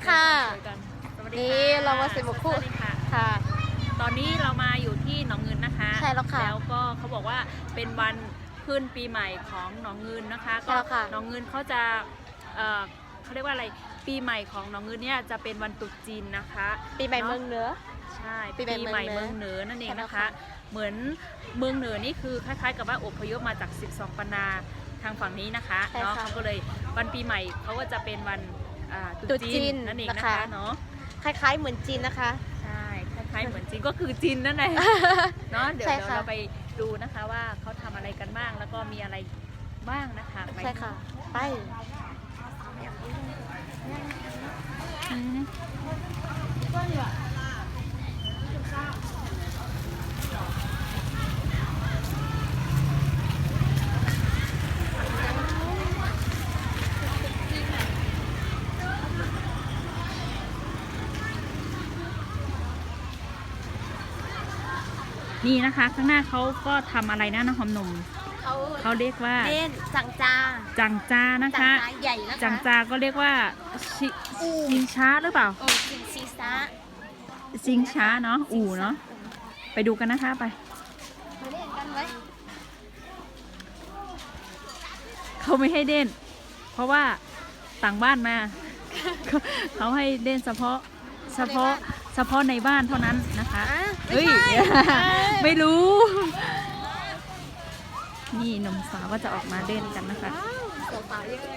ดีค่ะสวัสดีกันสวัสดีนี่ค่ะเรามาสิบหกคู่ สวัสดีค่ะ ค่ะ ตอนนี้เรามาอยู่ที่หนองเงินนะคะใช่แล้วค่ะแล้วก็เขาบอกว่าเป็นวันขึ้นปีใหม่ของหนองเงินนะคะ ใช่แล้วค่ะ หนองเงินเขาจะเอ่อเขาเรียกว่าอะไร ปีใหม่ของหนองเงินเนี่ยจะเป็นวันตรุษจีนนะคะ ปีใหม่เมืองเหนือ ใช่ปีใหม่ปีใหม่เมืเมือองงเหเหนืนืออนั่นเองใช่แล้วนะคะ ค่ะเหมือนเมืองเหนือนี่คือคล้ายๆ กับว่าอพยพมาจาก 12 ปนาทางฝั่งนี้นะคะใช่เนาะค่ะเขาก็เลยวันปีใหม่เขาก็จะเป็นวัน อ่าตรุตรุษษจีจีนนนั่นเองนะนะคะคะเนาะคล้าย ๆ เหมือนจีนนะคะ ใช่คล้ายๆเหมือนจีนก็คือจีนนั่นแหละเนาะเดี๋ยวใช่เดี๋ยวค่ะเราไปดูนะคะว่าเขาทำอะไรกันบ้างแล้วก็มีอะไรบ้างนะคะไปใช่ค่ะไปอื นี่นะคะข้างหน้าเขาก็ทำอะไรนะน้องหอมหนุ่มเขาเขาเรียกว่าเล่นจังจาจังจานะจังคะ จาใหญ่นะคะจังจาก็เรียกว่าชิชิงช้าหรือเปล่าโอ้จิงซีซ่าชิงช้าเนาะอู่เนาะไปดูกันนะคะไป มาเล่นกันไว้เขาไม่ให้เล่น เพราะว่าต่างบ้านมา เขาเขาให้เล่นเฉพาะ เฉพาะ เฉพาะในบ้านเท่านั้นนะคะอะเฮ้ยไม่ใช่ไม่รู้ นี่หนุ่มสาวก็จะออกมาเล่นกันนะคะว้าวสาวสาวยังไง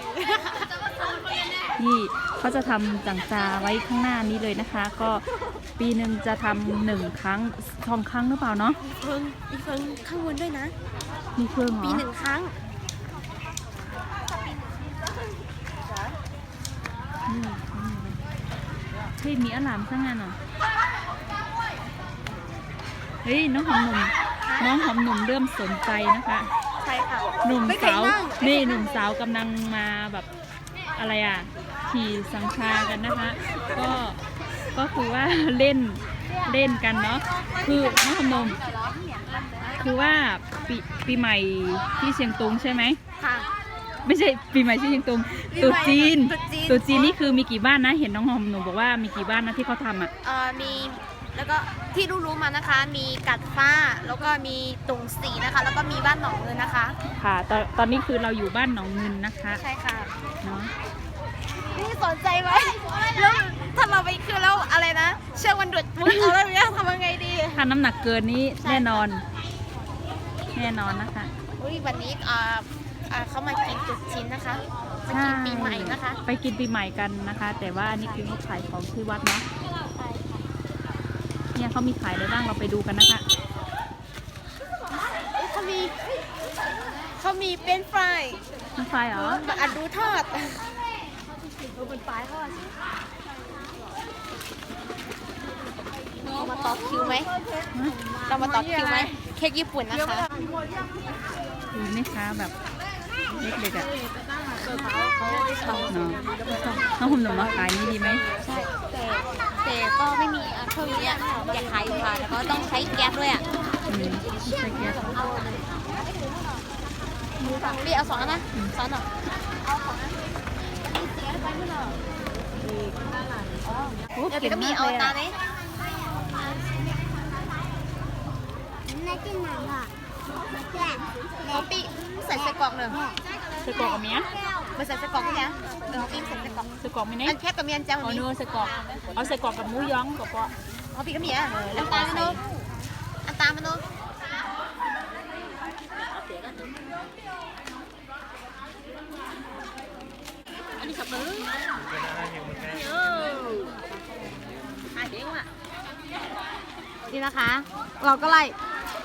นี่เขาจะทำจังจาไว้ข้างหน้านี้เลยนะคะ ก็ปีหนึ่งจะทำหนึ่งครั้งสองครั้งหรือเปล่าเนาะเพิ่งมีเพิ่งข้างบนด้วยนะ มีเครื่องเหรอปีหนึ่งครั้ง นี่นี่ เฮ้ยมีอลามข้างงานเหรอเฮ้ยน้องหอมหนุ่มน้องหอมหนุ่มเริ่มสนใจนะคะใช่ค่ะหนุ่มไม่เคยสาวนั่งนี่หนุ่มสาวกำลังมาแบบอะไรอะขี่สังชากันนะคะก็ก็คือว่าเล่นเล่นกันเนาะคือน้องหอมหนุ่มคือว่าปีปีใหม่ที่เชียงตุงใช่ไหมค่ะ ไม่ใช่ปีใหม่ที่เชียงตุงปีตรุษใหม่จีนตรุษจีนตรุษจีนนี่คือมีกี่บ้านนะ เห็นน้องหอมหนุ่มบอกว่ามีกี่บ้านนะที่เขาทำอะ เอ่อมีแล้วก็ที่รู้ๆมานะคะ มีกัดฟ้าแล้วก็มีตุงสีนะคะ แล้วก็มีบ้านหนองเงินนะคะ ค่ะตอนตอนนี้คือเราอยู่บ้านหนองเงินนะคะใช่ค่ะเนาะนี่สนใจไหมแล้วถ้าเราไปคือแล้วอะไรนะ เชือกมันดุดมุดเอาแล้วเนี่ยทำยังไงดี ถ้าน้ำหนักเกินนี้ใช่แน่นอน แน่นอนนะคะ อุ้ยวันนี้อ่า อ่าเขามากินตุ๊จีนนะคะมากินปีใหม่นะคะไปกินปีใหม่กันนะคะ แต่ว่าอันนี้คือเขาขายของที่วัดเนาะเนี่ยเขามีขายอะไรบ้างเราไปดูกันนะคะเอ้ยเขามีเขามีเป็นฟรายมีไฟเหรอมาอัดดูทอดดูเป็นปลายทอดเรามาต่อคิวไหมเรามาต่อคิวไหมเค้กญี่ปุ่นนะคะดูไหมคะแบบ เล็กๆอะเนาะน้องหุ่มหนุ่มมาขายนี่ดีไหมใช่แต่แต่ก็ไม่มีอะเครื่องนี้อะอยากขายอยู่ค่ะแล้วก็ต้องใช้แก๊สด้วยอะอืมใช่แก๊สพี่เอาสองอันนะสองหน่อยเดี๋ยวก็มีเอาตาไหม เอาปีใส่ใส่กล่องหนึ่งใส่กรอกกับเมียมาใส่ใส่กล่องเนี่ยเออเอาปีใส่ใส่กล่องใส่กรอกไหมเนี่ยอันแค่กับเมียนจังเอานี้เนื้อใส่กรอกเอาใส่กรอกกับหมูย้องกับเปาะเอาปีกับเมียอันตามันโนอันตามันโนอันนี้สับปะรดเอออะเด้งว่ะนี่นะคะ เราก็ไล่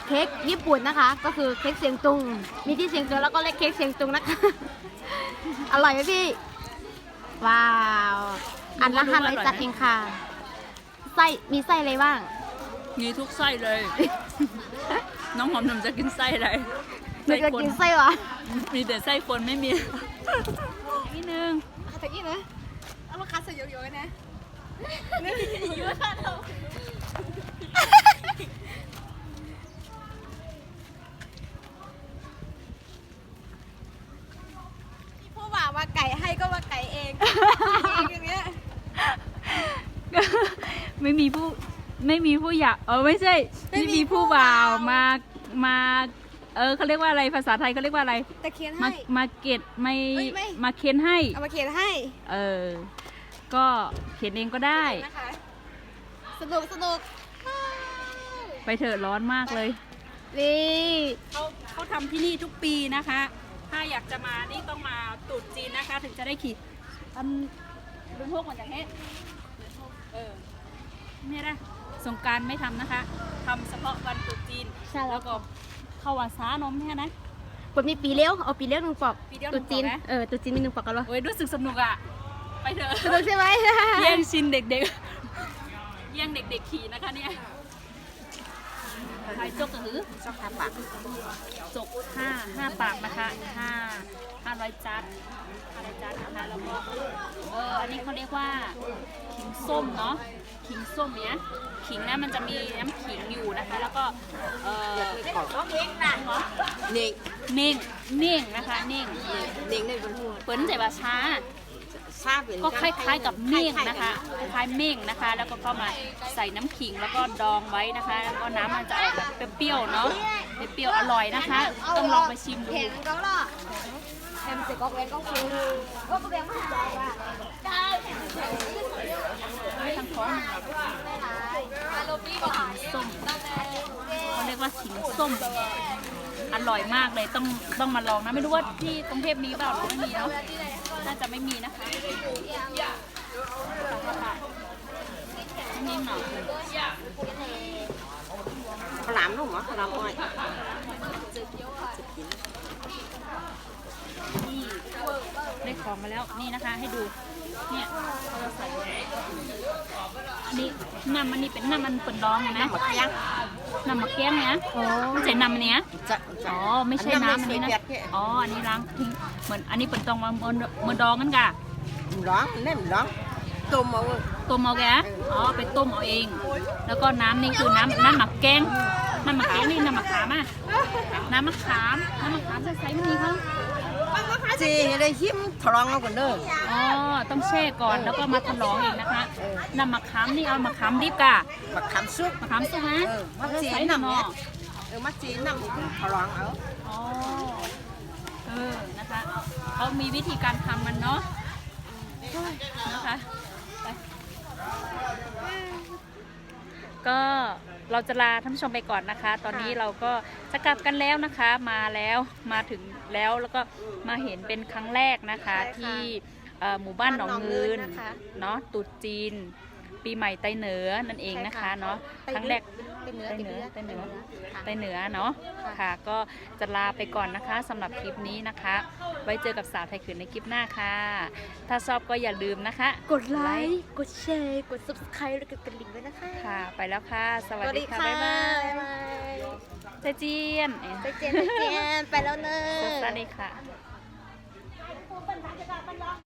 เค้กญี่ปุ่นนะคะ ก็คือเค้กเสียงตุง มีที่เสียงตุงแล้วก็เล็กเค้กเสียงตุงนะคะ อร่อยไหมพี่ ว้าว อันละห้าร้อยจัดเองค่ะ ไส้ มีไส้อะไรบ้าง มีทุกไส้เลย น้องหอมหนุ่มจะกินไส้อะไรมีจะกินไส้เหรอมีแต่ไส้คนไม่มีนิดนึงแต่อีนะเอามาคัดใส่เยอะๆนะเยอะค่ะเราผู้บ่าวว่า ไก่ให้ก็ว่าไก่เองเองอย่างเงี้ยไม่มีผู้ไม่มีผู้อยากเออไม่ใช่ไม่ไม่มีมีผู้ผู้บ่าวบ่าวมามาเออเขาเรียกว่าอะไรภาษาไทยเขาเรียกว่าอะไรตะเคียนมาให้มาเก็ตไม่เอ้ยไม่ มาเค้นให้ เอามาเขียนให้เออ ก็เขียนเองก็ได้ นะคะสนุกสนุกไปเถอะร้อนมากเลย นี่เขาเขาทำที่นี่ทุกปีนะคะ ถ้าอยากจะมานี่ต้องมาตรุษจีนนะคะ ถึงจะได้ขี่อันเป็นพวกมันจากเฮ็ดเออเนี่ยนะสงกรารไม่ทำนะคะทำเฉพาะวันตรุษจีนใช่แล้แล้ววก็เข้าวันซ้านมแค่นะผมมีปีเลี้ยวเอาปีเลี้ยวหนึ่งปอกปีเลี้ยวหนึ่ตุ๊งจีนปอกนะเออตุ๊จีนมีหนึ่งปอกกันวะโอ้ยรู้สึกสนุกอะไปเถอะสนุกใช่ไหมแย่งชินเด็กๆแย่งเด็กๆขี่นะคะเนี่ย ขายจกกระหือชอบทาปากจกห้าห้าปากนะคะห้าห้าร้อยจัดห้าร้อยจัดนะคะแล้วก็เอออันนี้เขาเรียกว่าขิงส้มเนาะขิงส้มเนี้ยขิงนะมันจะมีน้ำขิงอยู่นะคะ แล้วก็เออของก็เองนะเน่งเน่งเน่งนะคะเน่งเน่งในบนหัวเปิ้นใจว่าช้าทราบเป็น ก็คล้ายๆกับเม่งนะคะคล้ายๆเม่งนะคะ แล้วก็เข้ามาใส่น้ำขิงแล้วก็ดองไว้นะคะ แล้วก็น้ำมันจะออกแบบเปรี้ยวๆเนาะเปรี้ยวๆอร่อยนะคะ ต้องลองไปชิมดูเห็นก็ล่ะเห็นสิก็เว้นก็คือก็แสดงว่าหายว่ะได้ทางท้องส้มเขาเรียกว่าขิงส้มอร่อยมากเลยต้องต้องมาลองนะไม่รู้ว่าที่กรุงเทพมีเปล่าหรือไม่มีเนาะ น่าจะไม่มีนะคะนี่หน่อยข้าวหลามลูกเหรอข้าวหลามอ้อยนี่ได้ของมาแล้วนี่นะคะให้ดู เนี่ยเราจะใส่อันนี้น้ำมันนี่เป็นน้ำมันเปิดดองนะหมดยังน้ำมะเขือเนี่ยโอ้ไม่ใช่น้ำอันเนี้ยจะอ๋อไม่ใช่น้ำอันนี้นะอ๋ออันนี้ล้างทิ้งเหมือนอันนี้เปิดตองมาเมือดองกันกะร้องเล่นร้องตุ่มเอาต้มเอาแกอ๋อไปต้มเอาเอง แล้วก็น้ำนี่คือน้ำน้ำหมักแกงน้ำหมักแกงนี่น้ำมะขามอะน้ำมะขามน้ำมะขามใส่ใส่ไม่มีเขา จีได้หิมทรองเอาก่อนเด้ออ๋อต้องแช่ก่อนแล้วก็มาถลองเองนะคะน้ำมะขามนี่เอามะขามดิบกะบักขามซุกมะขามสุกนะเออมะจีนใส่น้ำเนี่ยเนาะเออมัดจีนน้ำอีกทรองเอาอ๋อเออนะคะเขามีวิธีการทำมันเนาะนะคะไปก็ เราจะลาท่านผู้ชมไปก่อนนะคะ ตอนนี้เราก็จะกลับกันแล้วนะคะ มาแล้วมาถึงแล้วแล้วก็มาเห็นเป็นครั้งแรกนะคะ ใช่ค่ะที่เอ่อหมู่บ้านหนองเงินบ้านหนองเงินนะคะ เนาะตรุษจีน ปีใหม่ไตเหนือนั่นเองนะคะเนาะครั้งแรกไตเหนือไตเหนือไตเหนือเนาะค่ะก็จะลาไปก่อนนะคะสำหรับคลิปนี้นะคะ ไว้เจอกับสาวไทยขืนในคลิปหน้าค่ะ ถ้าชอบก็อย่าลืมนะคะ กดไลค์กดแชร์กด subscribe และกดกระดิ่งด้วยนะคะค่ะไปแล้วค่ะ สวัสดีค่ะบ๊ายบายเจเจียนเจเจียนเจียนไปแล้วเนอะสวัสดีค่ะ